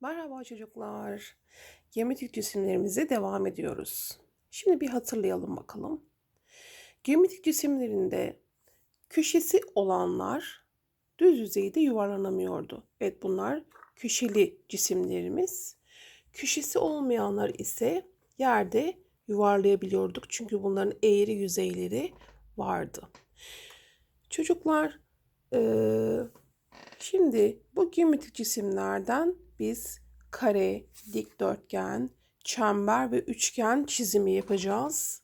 Merhaba çocuklar. Geometrik cisimlerimize devam ediyoruz. Şimdi bir hatırlayalım bakalım. Geometrik cisimlerinde köşesi olanlar düz yüzeyde yuvarlanamıyordu. Evet bunlar köşeli cisimlerimiz. Köşesi olmayanlar ise yerde yuvarlayabiliyorduk. Çünkü bunların eğri yüzeyleri vardı. Çocuklar eee, şimdi bu geometrik cisimlerden biz kare, dikdörtgen, çember ve üçgen çizimi yapacağız.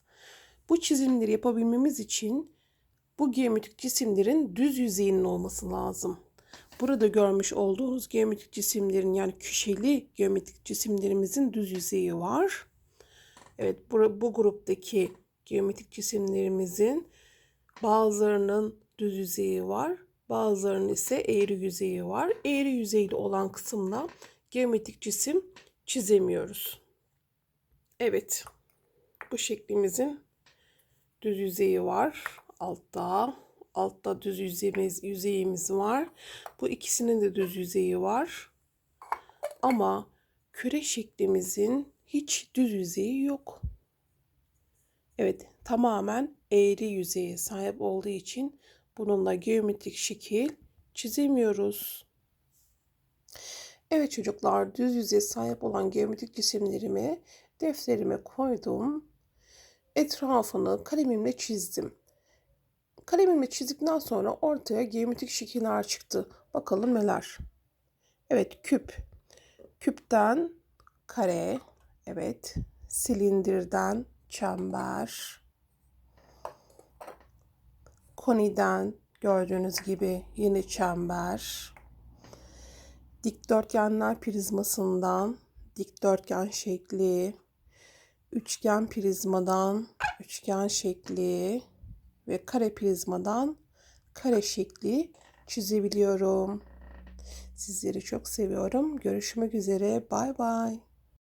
Bu çizimleri yapabilmemiz için bu geometrik cisimlerin düz yüzeyinin olması lazım. Burada görmüş olduğunuz geometrik cisimlerin yani köşeli geometrik cisimlerimizin düz yüzeyi var. Evet bu, bu gruptaki geometrik cisimlerimizin bazılarının düz yüzeyi var. Bazılarının ise eğri yüzeyi var. Eğri yüzeyli olan kısımda geometrik cisim çizemiyoruz. Evet. Bu şeklimizin düz yüzeyi var. Altta. Altta düz yüzeyimiz, yüzeyimiz var. Bu ikisinin de düz yüzeyi var. Ama küre şeklimizin hiç düz yüzeyi yok. Evet, tamamen eğri yüzeye sahip olduğu için bununla geometrik şekil çizemiyoruz. Evet çocuklar, düz yüzeye sahip olan geometrik cisimlerimi defterime koydum. Etrafını kalemimle çizdim. Kalemimle çizdikten sonra ortaya geometrik şekiller çıktı. Bakalım neler. Evet, küp. Küpten kare, evet, silindirden çember, koniden gördüğünüz gibi yine çember, dikdörtgenler prizmasından dikdörtgen şekli, üçgen prizmadan üçgen şekli ve kare prizmadan kare şekli çizebiliyorum. Sizleri çok seviyorum. Görüşmek üzere. Bay bay.